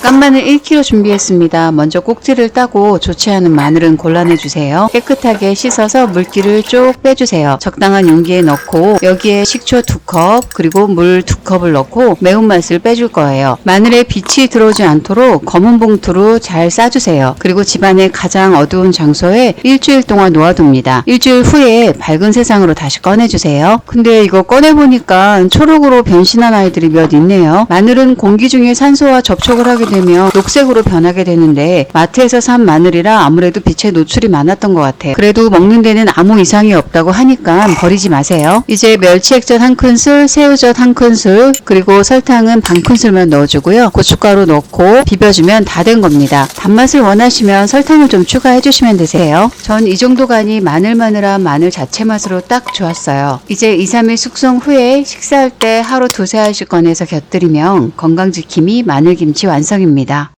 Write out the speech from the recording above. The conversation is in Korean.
깐마늘 1kg 준비했습니다. 먼저 꼭지를 따고 좋지 않은 마늘은 골라내주세요. 깨끗하게 씻어서 물기를 쭉 빼주세요. 적당한 용기에 넣고 여기에 식초 2컵 그리고 물 2컵을 넣고 매운맛을 빼줄 거예요. 마늘에 빛이 들어오지 않도록 검은 봉투로 잘 싸주세요. 그리고 집안의 가장 어두운 장소에 일주일 동안 놓아둡니다. 일주일 후에 밝은 세상으로 다시 꺼내주세요. 근데 이거 꺼내보니까 초록으로 변신한 아이들이 몇 있네요. 마늘은 공기 중에 산소와 접촉을 하게 되면 녹색으로 변하게 되는데 마트에서 산 마늘이라 아무래도 빛에 노출이 많았던 것 같아요. 그래도 먹는 데는 아무 이상이 없다고 하니까 버리지 마세요. 이제 멸치 액젓 한 큰술, 새우젓 한 큰술, 그리고 설탕은 반 큰술만 넣어주고요. 고춧가루 넣고 비벼주면 다 된 겁니다. 단맛을 원하시면 설탕을 좀 추가해 주시면 되세요. 전 이 정도 간이 마늘마늘한 마늘 자체 맛으로 딱 좋았어요. 이제 2, 3일 숙성 후에 식사할 때 하루 두세 알씩 꺼내서 곁들이면 건강지킴이 마늘김치 완성 입니다.